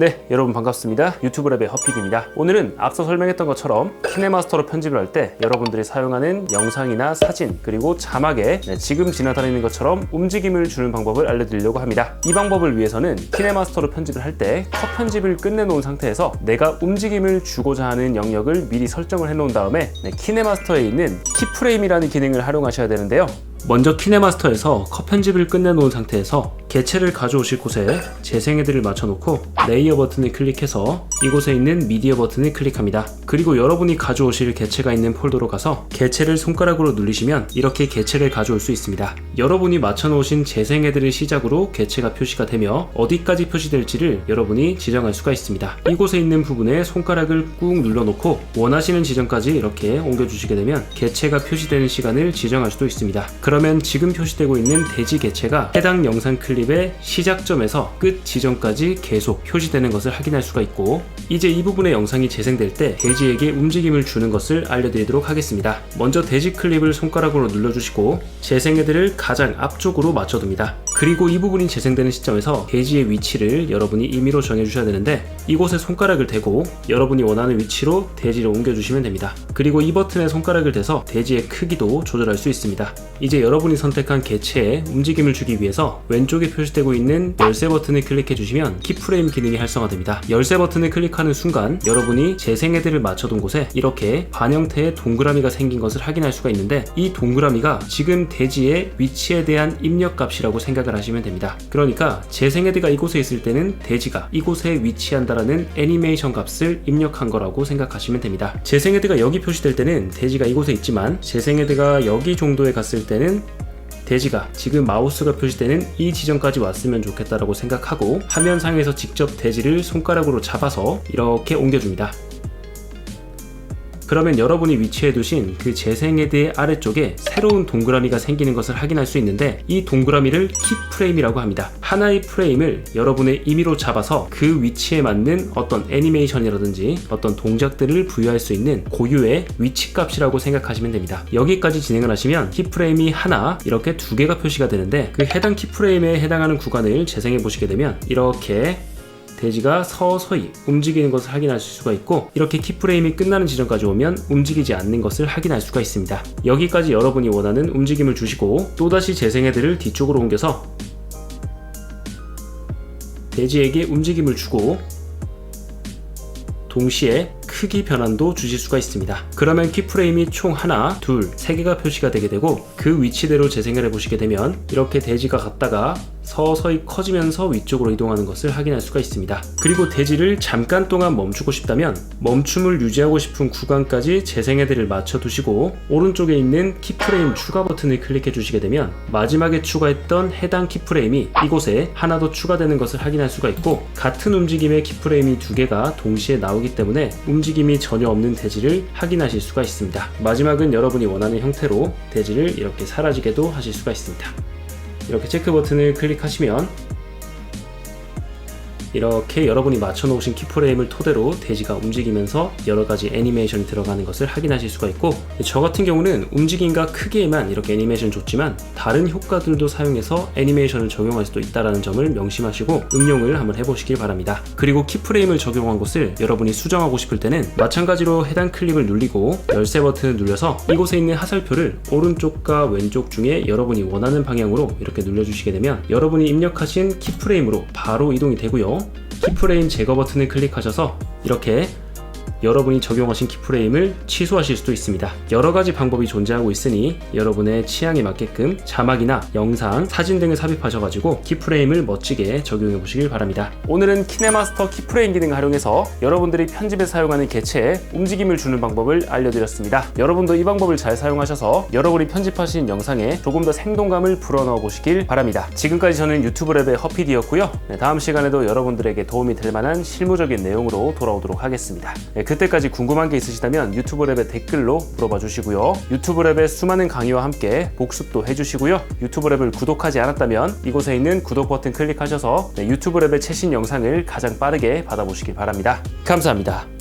네, 여러분 반갑습니다. 유튜브 랩의 허피디입니다. 오늘은 앞서 설명했던 것처럼 키네마스터로 편집을 할 때 여러분들이 사용하는 영상이나 사진 그리고 자막에 네, 지금 지나다니는 것처럼 움직임을 주는 방법을 알려드리려고 합니다. 이 방법을 위해서는 키네마스터로 편집을 할 때 컷 편집을 끝내놓은 상태에서 내가 움직임을 주고자 하는 영역을 미리 설정을 해놓은 다음에 네, 키네마스터에 있는 키프레임이라는 기능을 활용하셔야 되는데요. 먼저 키네마스터에서 컷 편집을 끝내놓은 상태에서 개체를 가져오실 곳에 재생 헤드를 맞춰놓고 레이어 버튼을 클릭해서 이곳에 있는 미디어 버튼을 클릭합니다. 그리고 여러분이 가져오실 개체가 있는 폴더로 가서 개체를 손가락으로 누르시면 이렇게 개체를 가져올 수 있습니다. 여러분이 맞춰놓으신 재생 헤드를 시작으로 개체가 표시가 되며 어디까지 표시될지를 여러분이 지정할 수가 있습니다. 이곳에 있는 부분에 손가락을 꾹 눌러놓고 원하시는 지점까지 이렇게 옮겨주시게 되면 개체가 표시되는 시간을 지정할 수도 있습니다. 그러면 지금 표시되고 있는 돼지 개체가 해당 영상 클립의 시작점에서 끝 지점까지 계속 표시되는 것을 확인할 수가 있고 이제 이 부분의 영상이 재생될 때 돼지에게 움직임을 주는 것을 알려드리도록 하겠습니다. 먼저 돼지 클립을 손가락으로 눌러주시고 재생 헤드를 가장 앞쪽으로 맞춰둡니다. 그리고 이 부분이 재생되는 시점에서 돼지의 위치를 여러분이 임의로 정해주셔야 되는데 이곳에 손가락을 대고 여러분이 원하는 위치로 돼지를 옮겨주시면 됩니다. 그리고 이 버튼에 손가락을 대서 돼지의 크기도 조절할 수 있습니다. 이제 여러분이 선택한 개체에 움직임을 주기 위해서 왼쪽에 표시되고 있는 열쇠 버튼을 클릭해 주시면 키프레임 기능이 활성화됩니다. 열쇠 버튼을 클릭하는 순간 여러분이 재생헤드를 맞춰둔 곳에 이렇게 반 형태의 동그라미가 생긴 것을 확인할 수가 있는데 이 동그라미가 지금 돼지의 위치에 대한 입력 값이라고 생각을 하시면 됩니다. 그러니까 재생헤드가 이곳에 있을 때는 돼지가 이곳에 위치한다라는 애니메이션 값을 입력한 거라고 생각하시면 됩니다. 재생헤드가 여기 표시될 때는 돼지가 이곳에 있지만 재생헤드가 여기 정도에 갔을 때는 돼지가 지금 마우스가 표시되는 이 지점까지 왔으면 좋겠다라고 생각하고 화면상에서 직접 돼지를 손가락으로 잡아서 이렇게 옮겨줍니다. 그러면 여러분이 위치해 두신 그 재생헤드의 아래쪽에 새로운 동그라미가 생기는 것을 확인할 수 있는데 이 동그라미를 키프레임이라고 합니다. 하나의 프레임을 여러분의 임의로 잡아서 그 위치에 맞는 어떤 애니메이션이라든지 어떤 동작들을 부여할 수 있는 고유의 위치 값이라고 생각하시면 됩니다. 여기까지 진행을 하시면 키프레임이 하나 이렇게 두 개가 표시가 되는데 그 해당 키프레임에 해당하는 구간을 재생해 보시게 되면 이렇게 돼지가 서서히 움직이는 것을 확인할 수가 있고 이렇게 키프레임이 끝나는 지점까지 오면 움직이지 않는 것을 확인할 수가 있습니다. 여기까지 여러분이 원하는 움직임을 주시고 또다시 재생헤드를 뒤쪽으로 옮겨서 돼지에게 움직임을 주고 동시에 크기 변환도 주실 수가 있습니다. 그러면 키프레임이 총 하나, 둘, 세 개가 표시가 되게 되고 그 위치대로 재생을 해보시게 되면 이렇게 돼지가 갔다가 서서히 커지면서 위쪽으로 이동하는 것을 확인할 수가 있습니다. 그리고 돼지를 잠깐 동안 멈추고 싶다면 멈춤을 유지하고 싶은 구간까지 재생헤드를 맞춰 두시고 오른쪽에 있는 키프레임 추가 버튼을 클릭해 주시게 되면 마지막에 추가했던 해당 키프레임이 이곳에 하나 더 추가되는 것을 확인할 수가 있고 같은 움직임의 키프레임이 두 개가 동시에 나오기 때문에 움직임이 전혀 없는 돼지를 확인하실 수가 있습니다. 마지막은 여러분이 원하는 형태로 돼지를 이렇게 사라지게도 하실 수가 있습니다. 이렇게 체크 버튼을 클릭하시면 이렇게 여러분이 맞춰놓으신 키프레임을 토대로 돼지가 움직이면서 여러 가지 애니메이션이 들어가는 것을 확인하실 수가 있고 저 같은 경우는 움직임과 크기에만 이렇게 애니메이션 줬지만 다른 효과들도 사용해서 애니메이션을 적용할 수도 있다는 점을 명심하시고 응용을 한번 해보시길 바랍니다. 그리고 키프레임을 적용한 곳을 여러분이 수정하고 싶을 때는 마찬가지로 해당 클릭을 누르고 열쇠 버튼을 눌러서 이곳에 있는 하살표를 오른쪽과 왼쪽 중에 여러분이 원하는 방향으로 이렇게 눌러주시게 되면 여러분이 입력하신 키프레임으로 바로 이동이 되고요. 키프레임 제거 버튼을 클릭하셔서 이렇게 여러분이 적용하신 키프레임을 취소하실 수도 있습니다. 여러 가지 방법이 존재하고 있으니 여러분의 취향에 맞게끔 자막이나 영상, 사진 등을 삽입하셔가지고 키프레임을 멋지게 적용해 보시길 바랍니다. 오늘은 키네마스터 키프레임 기능을 활용해서 여러분들이 편집에 사용하는 개체에 움직임을 주는 방법을 알려드렸습니다. 여러분도 이 방법을 잘 사용하셔서 여러분이 편집하신 영상에 조금 더 생동감을 불어넣어 보시길 바랍니다. 지금까지 저는 유튜브 랩의 허피디였고요. 네, 다음 시간에도 여러분들에게 도움이 될 만한 실무적인 내용으로 돌아오도록 하겠습니다. 네, 그때까지 궁금한 게 있으시다면 유튜브 랩에 댓글로 물어봐 주시고요. 유튜브 랩의 수많은 강의와 함께 복습도 해주시고요. 유튜브 랩을 구독하지 않았다면 이곳에 있는 구독 버튼 클릭하셔서 네, 유튜브 랩의 최신 영상을 가장 빠르게 받아보시길 바랍니다. 감사합니다.